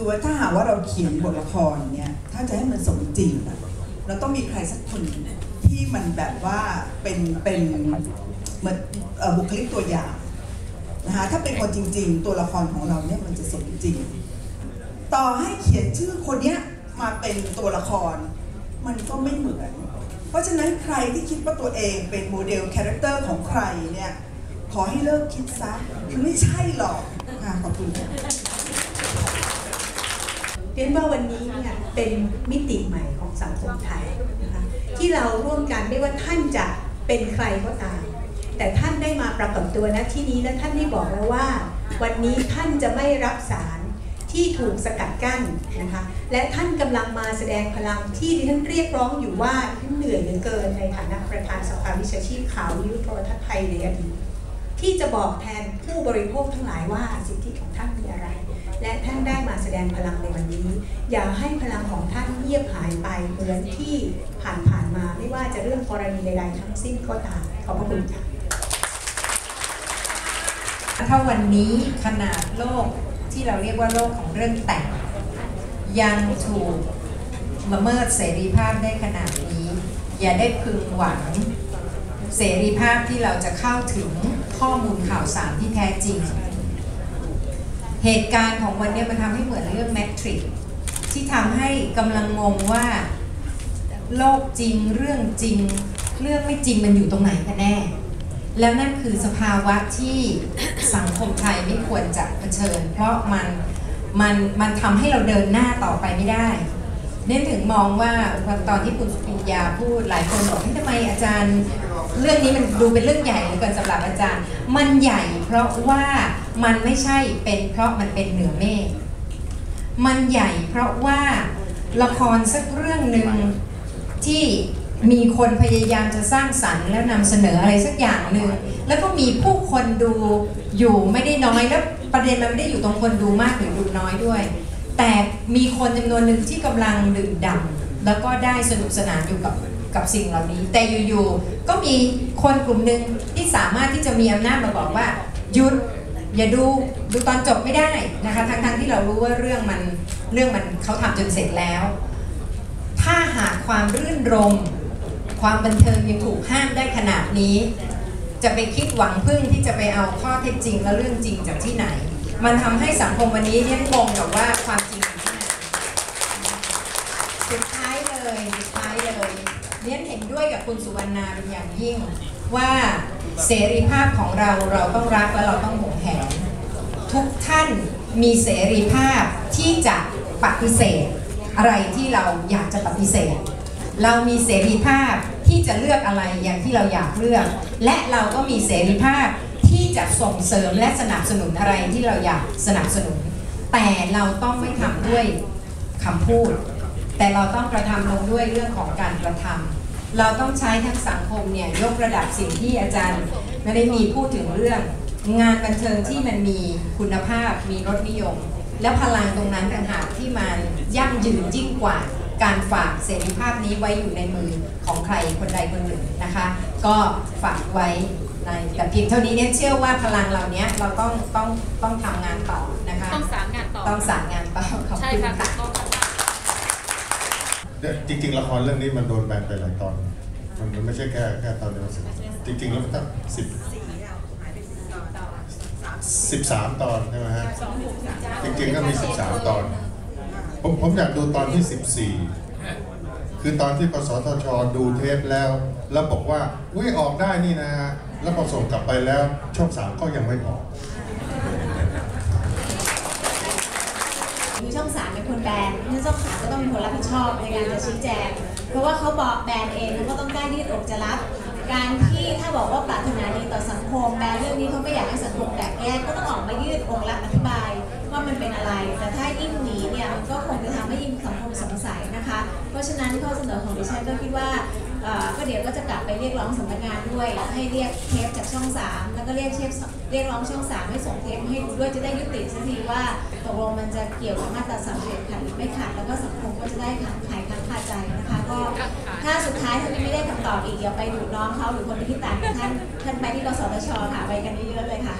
คือว่าถ้าหากว่าเราเขียนบทละครเนี่ยถ้าจะให้มันสมจริงเราต้องมีใครสักคนที่มันแบบว่าเป็นเป็นเหมือนบุคลิกตัวอย่างนะคะถ้าเป็นคนจริง ๆ ตัวละครของเราเนี่ยมันจะสมจริง ต่อให้เขียนชื่อคนเนี้ยมาเป็นตัวละคร มันก็ไม่เหมือน เพราะฉะนั้นใครที่คิดว่าตัวเองเป็นโมเดลคาแรคเตอร์ของใครเนี่ยขอให้เลิกคิดซะมันไม่ใช่หรอกค่ะขอบคุณค่ะ เรียนว่าวันนี้เนี่ยเป็นมิติใหม่ของสังคมไทยนะคะที่เราร่วมกันไม่ว่าท่านจะเป็นใครก็ตาม แต่ท่านได้มาปรากฏตัวณที่นี้และท่านได้บอกแล้วว่า วันนี้ท่านจะไม่รับสารที่ถูกสกัดกั้นนะคะและท่านกำลังมาแสดงพลังที่ดิฉันเรียกร้องอยู่ว่าท่านเหนื่อยเหลือเกินในฐานะประธานสภาวิชาชีพข่าววิทยุโทรทัศน์ไทยในอดีต ที่จะบอกแทนผู้บริโภคทั้งหลายว่าสิทธิของท่านมีอะไร และท่านได้มาแสดงพลังในวันนี้ อย่าให้พลังของท่านเงียบหายไปเหมือนที่ผ่านๆมาไม่ว่าจะเรื่องกรณีใดๆทั้งสิ้นก็ตามขอบพระคุณค่ะถ้าวันนี้ขนาดโลกที่เราเรียกว่าโลกของเรื่องแต่งยังถูกละเมิดเสรีภาพได้ขนาดนี้ อย่าได้พึงหวัง เสรีภาพที่เราจะเข้าถึงข้อมูลข่าวสารที่แท้จริง เหตุการณ์ของวันนี้มันทำให้เหมือนเรื่องแมทริกที่ทำให้กำลังงงว่า โลกจริงเรื่องจริง เรื่องไม่จริงมันอยู่ตรงไหนกันแน่ แล้วนั่นคือสภาวะที่สังคมไทยไม่ควรจะเผชิญ เพราะมันมันมันทำให้เราเดินหน้าต่อไปไม่ได้เน้นถึงมองว่าตอนที่คุณสุปิญญาพูดหลายคนบอกทำไมอาจารย์ เรื่องนี้มันดูเป็นเรื่องใหญ่เหลือเกินสำหรับอาจารย์ มันใหญ่เพราะว่ามันไม่ใช่เป็นเพราะมันเป็นเหนือเมฆมันใหญ่เพราะว่าละครสักเรื่องหนึ่งที่มีคนพยายามจะสร้างสรรค์แล้วนำเสนออะไรสักอย่างหนึ่งแล้วก็มีผู้คนดูอยู่ไม่ได้น้อยแล้วประเด็นมันไม่ได้อยู่ตรงคนดูมากหรือดูน้อยด้วย แต่มีคนจำนวนหนึ่งที่กำลังดื่มด่ำแล้วก็ได้สนุกสนานอยู่กับ กับสิ่งเหล่านี้ แต่อยู่ๆก็มีคนกลุ่มหนึ่งที่สามารถที่จะมีอำนาจมาบอกว่าหยุดอย่าดูดูตอนจบไม่ได้นะคะทั้งๆที่เรารู้ว่าเรื่องมันเรื่องมันเขาทำจนเสร็จแล้ว ถ้าหากความรื่นรม ความบันเทิงยังถูกห้ามได้ขนาดนี้ จะไปคิดหวังพึ่งที่จะไปเอาข้อเท็จจริงและเรื่องจริงจากที่ไหน มันทำให้สังคมวันนี้เนี่ยงงกับว่าความจริงที่ไหนสุดท้ายเลยสุดท้ายเลย เนี่ยเห็นด้วยกับคุณสุวรรณาเป็นอย่างยิ่ง ว่าเสรีภาพของเราเราต้องรักและเราต้องหวงแหนทุกท่านมีเสรีภาพที่จะปฏิเสธ อะไรที่เราอยากจะปฏิเสธ เรามีเสรีภาพที่จะเลือกอะไรอย่างที่เราอยากเลือก และเราก็มีเสรีภาพที่จะส่งเสริมและสนับสนุนอะไรที่เราอยากสนับสนุน แต่เราต้องไม่ทำด้วยคำพูด แต่เราต้องกระทำลงด้วยเรื่องของการกระทำเราต้องใช้ทั้งสังคมเนี่ยยกระดับสิ่งที่อาจารย์ไม่ได้มีพูดถึงเรื่อง งานบันเทิงที่มันมีคุณภาพมีรสนิยม และพลังตรงนั้นต่างหากที่มันยั่งยืนยิ่งกว่าการฝากเสรีภาพนี้ไว้อยู่ในมือของใครคนใดคนหนึ่งนะคะ ก็ฝากไว้ในแต่เพียงเท่านี้เนี่ยเชื่อว่าพลังเหล่านี้เราต้องต้องต้องทำงานต่อนะคะ ต้องสารงานต่อต้องสารงานต่อขอบใช่คุณค่ะ จริง ๆ ละครเรื่องนี้มันโดนแบนไปหลายตอน มันมันไม่ใช่แค่แค่ตอนเดียวสิจริง ๆ แล้วมันตั้งสิบสิบสามตอนใช่ไหมฮะจริง ๆ ก็มีสิบสามตอน ผมผมอยากดูตอนที่สิบสี่คือตอนที่กสทช ดูเทปแล้ว แล้วบอกว่าอุ้ยออกได้นี่นะฮะแล้วพอส่งกลับไปแล้วช่องสามก็ยังไม่ออก คนแบนเพราะฉะนั้นช่องสาก็ต้องเป็นคนรับผิดชอบในการจะชี้แจง เพราะว่าเขาบอกแบนเองเขาก็ต้องกล้ายืดอกจะรับ การที่ถ้าบอกว่าปรารถนาดีต่อสังคมแบนเรื่องนี้เขาไม่อยากให้สังคมแตกแยกก็ต้องออกมายืดอกรับอธิบายว่ามันเป็นอะไร แต่ถ้ายิ่งหนีเนี่ยมันก็คงจะทำให้ยิ่งสังคมสงสัยนะคะ เพราะฉะนั้นข้อเสนอของดิฉันก็คิดว่า ก็เดี๋ยวก็จะกลับไปเรียกร้องสำนักงานด้วย ให้เรียกเทปจากช่องสามแล้วก็เรียกเทปเรียกร้องช่องสามให้ส่งเทปให้ดูด้วยจะได้ยุติสักทีว่าตกลงมันจะเกี่ยวกับมาตราสามสิบขัดหรือไม่ขัดแล้วก็สังคมก็จะได้ขังขายค้างคาใจนะคะก็ถ้าสุดท้ายท่านไม่ได้คำตอบอีกอย่าไปดูน้องเขาหรือคนที่ต่างท่านท่านไปที่กสทชค่ะไปกันเยอะๆเลยค่ะ